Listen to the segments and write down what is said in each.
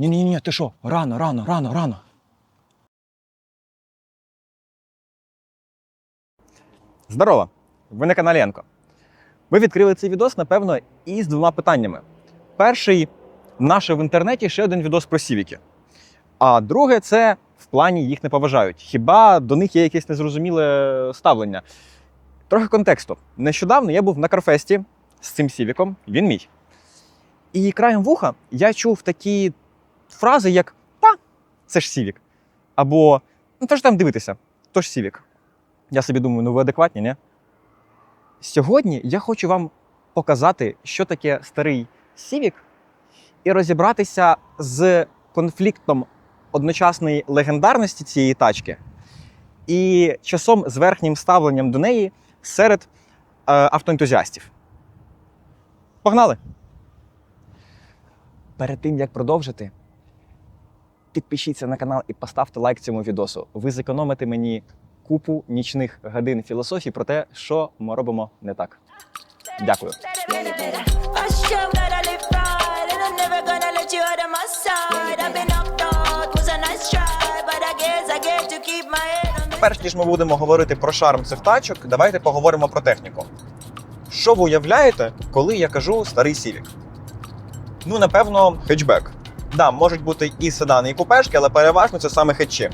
Ні, ні, ні, ти що? Рано, рано, рано, рано. Здорово! Ви на каналі Енко. Ви відкрили цей відос, напевно, із двома питаннями. Перший наше в інтернеті ще один відос про сівіки. А друге, це в плані їх не поважають. Хіба до них є якесь незрозуміле ставлення? Трохи контексту. Нещодавно я був на Карфесті з цим сівіком, він мій. І краєм вуха я чув такі фрази, як Та, це ж сівік. Або ну то ж там дивитися, то ж сівік. Я собі думаю, ну ви адекватні, ні? Сьогодні я хочу вам показати, що таке старий сівік, і розібратися з конфліктом одночасної легендарності цієї тачки і часом з верхнім ставленням до неї серед е, автоентузіастів. Погнали! Перед тим як продовжити, підпишіться на канал і поставте лайк цьому відосу. Ви зекономите мені купу нічних годин філософії про те, що ми робимо не так. Дякую. Перш ніж ми будемо говорити про шарм цих тачок, давайте поговоримо про техніку. Що ви уявляєте, коли я кажу старий сівік? Ну, напевно, хетчбек. Да, можуть бути і седани, і купешки, але переважно це саме хетчі.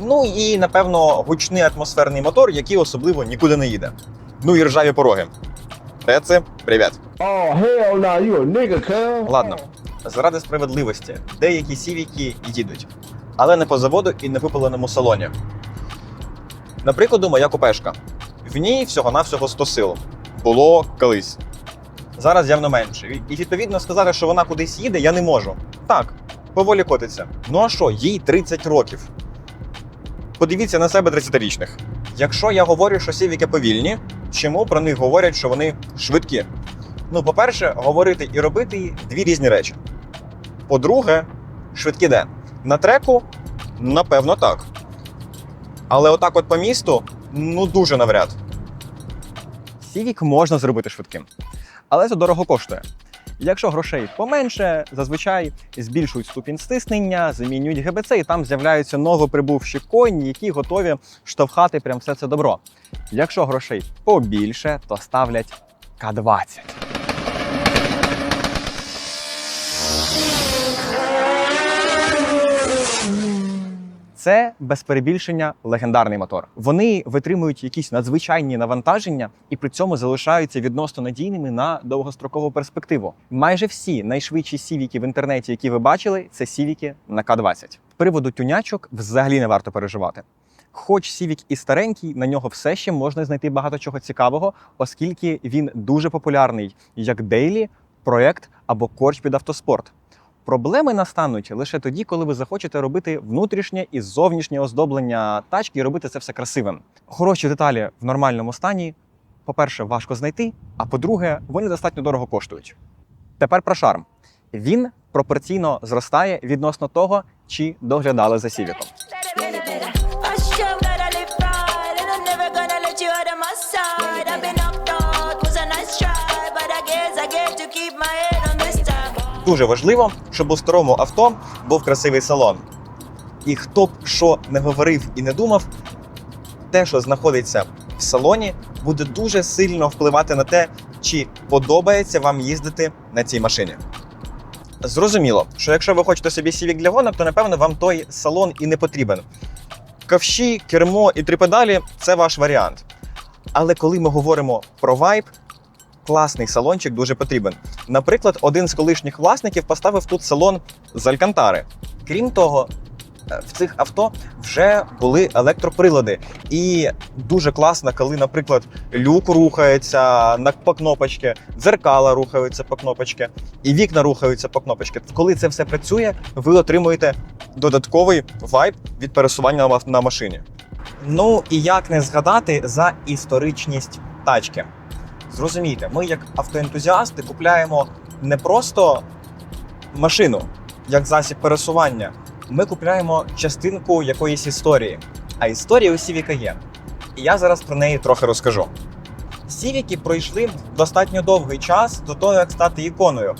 Ну і, напевно, гучний атмосферний мотор, який особливо нікуди не їде. Ну і ржаві пороги. Реци, привіт. Oh hell no, you a nigga, cuz. Ладно, заради справедливості, деякі сівіки їдуть, але не по заводу і не випаленому салоні. Наприклад, моя купешка. В ній всього-навсього 100 сил. Було колись. Зараз явно менше. І відповідно сказати, що вона кудись їде, я не можу. Так, поволі котиться. Ну а що, їй 30 років. Подивіться на себе 30-річних. Якщо я говорю, що сівіки повільні, чому про них говорять, що вони швидкі? Ну, по-перше, говорити і робити дві різні речі. По-друге, швидкі де? На треку? Напевно, так. Але отак, от по місту, ну дуже навряд. Сівік можна зробити швидким, але це дорого коштує. Якщо грошей поменше, зазвичай збільшують ступінь стиснення, замінюють ГБЦ, і там з'являються новоприбувші коні, які готові штовхати прям все це добро. Якщо грошей побільше, то ставлять К-20. Це без перебільшення легендарний мотор. Вони витримують якісь надзвичайні навантаження і при цьому залишаються відносно надійними на довгострокову перспективу. Майже всі найшвидші сівіки в інтернеті, які ви бачили, це сівіки на К-20. З приводу тюнячок взагалі не варто переживати. Хоч сівік і старенький, на нього все ще можна знайти багато чого цікавого, оскільки він дуже популярний як дейлі, проект або корч під автоспорт. Проблеми настануть лише тоді, коли ви захочете робити внутрішнє і зовнішнє оздоблення тачки і робити це все красивим. Хороші деталі в нормальному стані, по-перше, важко знайти, а по-друге, вони достатньо дорого коштують. Тепер про шарм. Він пропорційно зростає відносно того, чи доглядали за сівіком. I show that Дуже важливо, щоб у старому авто був красивий салон. І хто б що не говорив і не думав, те, що знаходиться в салоні, буде дуже сильно впливати на те, чи подобається вам їздити на цій машині. Зрозуміло, що якщо ви хочете собі сівік для гонок, то напевно вам той салон і не потрібен. Ковші, кермо і три педалі це ваш варіант. Але коли ми говоримо про вайб, класний салончик дуже потрібен. Наприклад, один з колишніх власників поставив тут салон з Алькантари. Крім того, е, в цих авто вже були електроприлади. І дуже класно, коли, наприклад, люк рухається на по кнопочки, дзеркала рухаються по кнопочки, і вікна рухаються по кнопочки. Коли це все працює, ви отримуєте додатковий вайб від пересування на- на машині. Ну і як не згадати за історичність тачки. Зрозумійте, ми, як автоентузіасти, купляємо не просто машину як засіб пересування. Ми купляємо частинку якоїсь історії. А історія у Сівіка є. І я зараз про неї трохи розкажу. Сівіки пройшли достатньо довгий час до того, як стати іконою.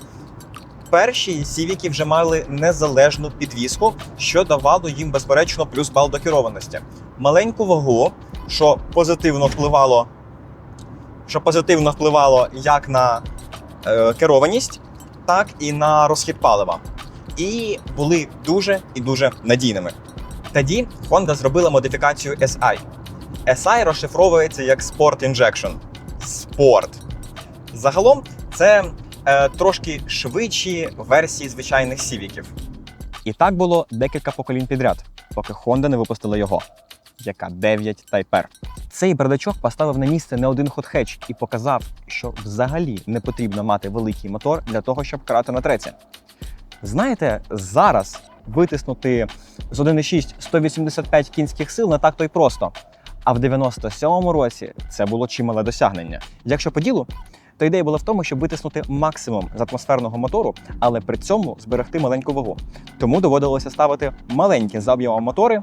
перші сівіки вже мали незалежну підвіску, що давало їм безперечно плюс бал до керованості. Маленьку вагу, що позитивно впливало, що позитивно впливало як на е, керованість, так і на розхід палива. І були дуже і дуже надійними. Тоді Honda зробила модифікацію SI. SI розшифровується як Sport Injection. Спорт. Загалом це е, трошки швидші версії звичайних сівіків. І так було декілька поколінь підряд, поки Honda не випустила його. Яка 9 Type R. Цей бардачок поставив на місце не один хот-хедж і показав, що взагалі не потрібно мати великий мотор для того, щоб крати на треці. Знаєте, зараз витиснути з 1,6 185 кінських сил не так то й просто. А в 97-му році це було чимале досягнення. Якщо по ділу, то ідея була в тому, щоб витиснути максимум з атмосферного мотору, але при цьому зберегти маленьку вагу. Тому доводилося ставити маленькі за об'ємом мотори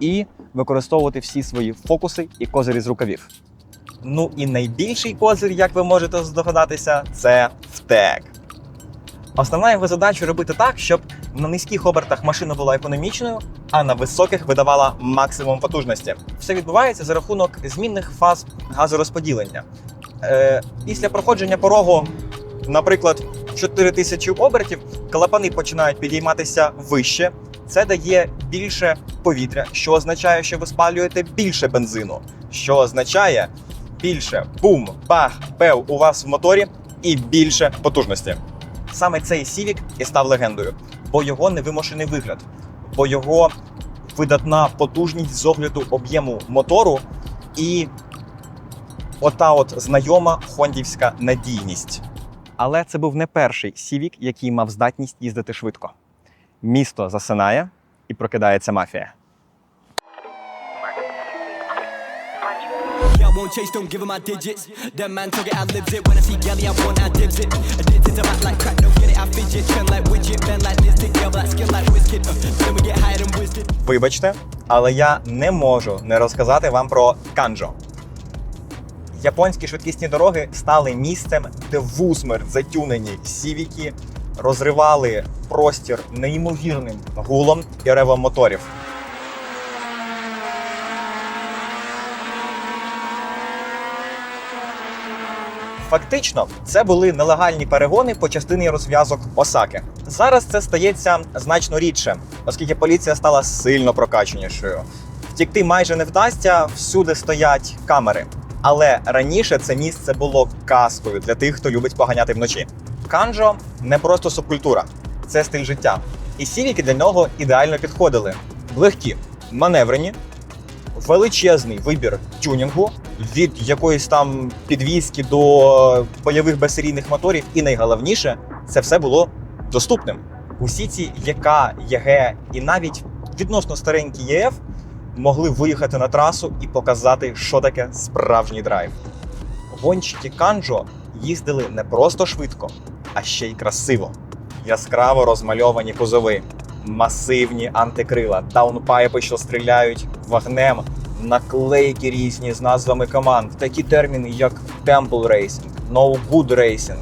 і використовувати всі свої фокуси і козирі з рукавів. Ну і найбільший козир, як ви можете здогадатися, це втек. Основна його задача робити так, щоб на низьких обертах машина була економічною, а на високих видавала максимум потужності. Все відбувається за рахунок змінних фаз газорозподілення. Е, після проходження порогу, наприклад, 4000 обертів, клапани починають підійматися вище. Це дає більше повітря, що означає, що ви спалюєте більше бензину, що означає більше бум, бах, пев у вас в моторі і більше потужності. Саме цей Civic і став легендою, бо його невимушений вигляд, бо його видатна потужність з огляду об'єму мотору і ота от знайома хондівська надійність. Але це був не перший Civic, який мав здатність їздити швидко. Місто засинає і прокидається мафія. Yeah, I won't chase, don't give 'em my digits. That man took it, I lives it. When I see Gally, I want, I dibs it. Addicted to rap like crack, don't get it, I fidget. Trend like widget, bend like this, thick girl, black skin like Wizkid. Uh, then we get higher than Wizkid. Вибачте, але я не можу не розказати вам про канджо. Японські швидкісні дороги стали місцем, де вусмерть затюнені сівіки розривали простір неймовірним гулом і ревом моторів. Фактично, це були нелегальні перегони по частині розв'язок Осаки. Зараз це стається значно рідше, оскільки поліція стала сильно прокаченішою. Втікти майже не вдасться, всюди стоять камери. Але раніше це місце було казкою для тих, хто любить поганяти вночі. Канджо не просто субкультура, це стиль життя. І сівіки для нього ідеально підходили. Легкі, маневрені, величезний вибір тюнінгу від якоїсь там підвіски до бойових безсерійних моторів, і найголовніше, це все було доступним. Усі ці ЄК, ЄГ і навіть відносно старенькі ЄФ могли виїхати на трасу і показати, що таке справжній драйв. Гонщики Канджо їздили не просто швидко, а ще й красиво. Яскраво розмальовані кузови, масивні антикрила, даунпайпи, що стріляють вогнем, наклейки різні з назвами команд, такі терміни, як Temple Racing, No Good Racing,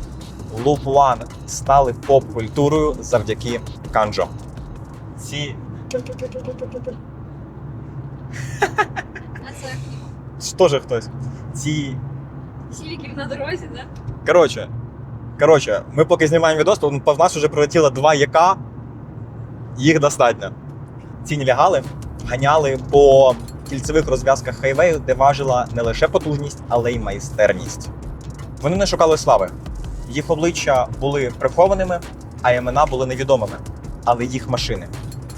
Loop One стали поп-культурою завдяки Канджо. Ці А це теж хтось. Ці сівіків на дорозі, да? Коротше, коротше, ми поки знімаємо відос, то в нас вже прилетіло два ЯК, їх достатньо. Ці нелегали ганяли по кільцевих розв'язках хайвею, де важила не лише потужність, але й майстерність. Вони не шукали слави. Їх обличчя були прихованими, а імена були невідомими. Але їх машини,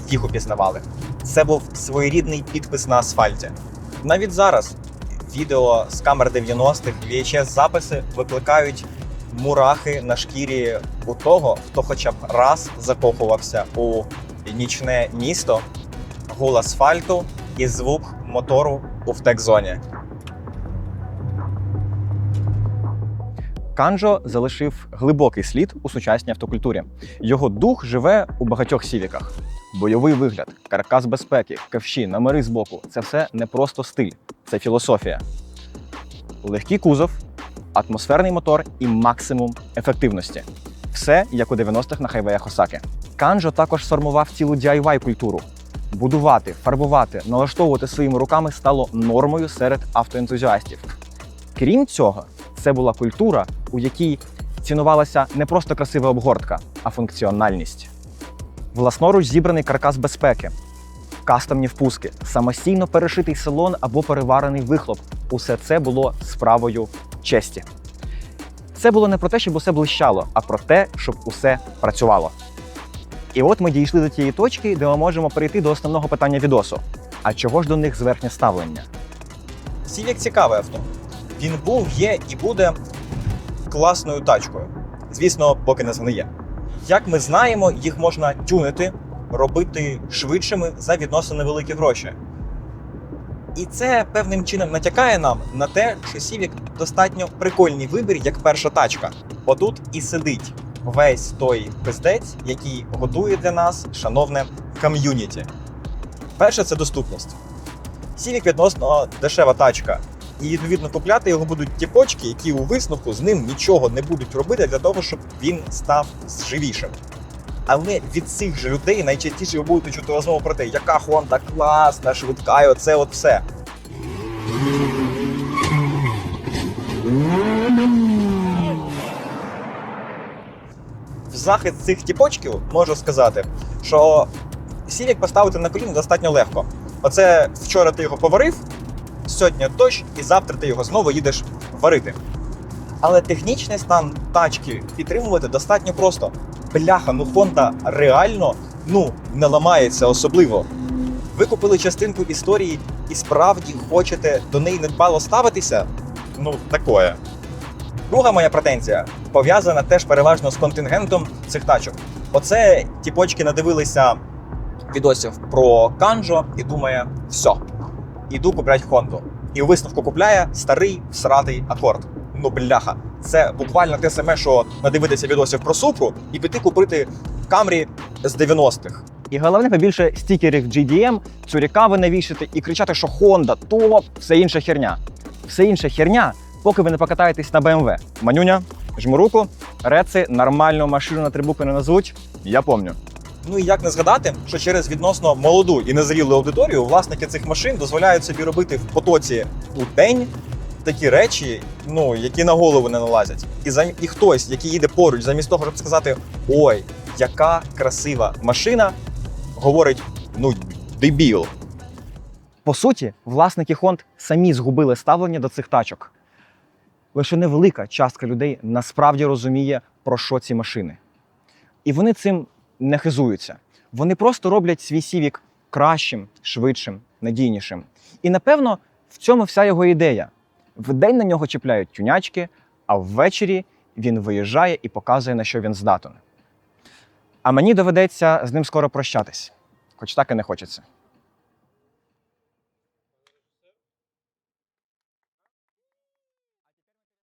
їх упізнавали. Це був своєрідний підпис на асфальті. Навіть зараз відео з камер 90-х, VHS-записи викликають мурахи на шкірі у того, хто хоча б раз закохувався у нічне місто, гул асфальту і звук мотору у втек-зоні. Канджо залишив глибокий слід у сучасній автокультурі. Його дух живе у багатьох сівіках. Бойовий вигляд, каркас безпеки, ковші, номери збоку це все не просто стиль, це філософія. Легкий кузов, атмосферний мотор і максимум ефективності. Все як у 90-х на хайвеях Осаки. Канджо також сформував цілу DIY культуру. Будувати, фарбувати, налаштовувати своїми руками стало нормою серед автоентузіастів. Крім цього, це була культура, у якій цінувалася не просто красива обгортка, а функціональність. Власноруч зібраний каркас безпеки, кастомні впуски, самостійно перешитий салон або переварений вихлоп усе це було справою честі. Це було не про те, щоб усе блищало, а про те, щоб усе працювало. І от ми дійшли до тієї точки, де ми можемо перейти до основного питання відосу. А чого ж до них зверхнє ставлення? Сівік цікаве авто. Він був, є і буде класною тачкою. Звісно, поки не згниє. Як ми знаємо, їх можна тюнити, робити швидшими за відносно невеликі гроші. І це певним чином натякає нам на те, що Сівік достатньо прикольний вибір як перша тачка. Отут і сидить весь той пиздець, який готує для нас шановне ком'юніті. Перше це доступність. Сівік відносно дешева тачка. І відповідно купляти його будуть ті почки, які у висновку з ним нічого не будуть робити для того, щоб він став живішим. Але від цих же людей найчастіше ви будете чути розмову про те, яка Honda класна, швидка, і оце от все. В захист цих тіпочків можу сказати, що Сівік поставити на коліно достатньо легко. Оце вчора ти його поварив, сьогодні дощ, і завтра ти його знову їдеш варити. Але технічний стан тачки підтримувати достатньо просто. Бляха, ну Honda реально ну, не ламається особливо. Ви купили частинку історії і справді хочете до неї недбало ставитися? Ну, такое. Друга моя претензія пов'язана теж переважно з контингентом цих тачок. Оце ті почки надивилися відосів про Канжо і думає, все, іду куплять Хонду. І у висновку купляє старий всратий акорд. Ну бляха, це буквально те саме, що надивитися відосів про супру і піти купити Камрі з 90-х. І головне побільше стікерів GDM, цурікави навішати і кричати, що Honda, топ, все інша херня. Все інша херня, поки ви не покатаєтесь на BMW. Манюня, жму руку, реци нормальну машину на три букви не назвуть. Я помню. Ну і як не згадати, що через відносно молоду і незрілу аудиторію власники цих машин дозволяють собі робити в потоці у день такі речі, ну які на голову не налазять. І за і хтось, який їде поруч, замість того, щоб сказати: ой, яка красива машина, говорить: ну, дебіл. По суті, власники Хонд самі згубили ставлення до цих тачок. Лише невелика частка людей насправді розуміє, про що ці машини. І вони цим не хизуються. Вони просто роблять свій сівік кращим, швидшим, надійнішим. І напевно в цьому вся його ідея. Вдень на нього чіпляють тюнячки, а ввечері він виїжджає і показує, на що він здатен. А мені доведеться з ним скоро прощатись, хоч так і не хочеться.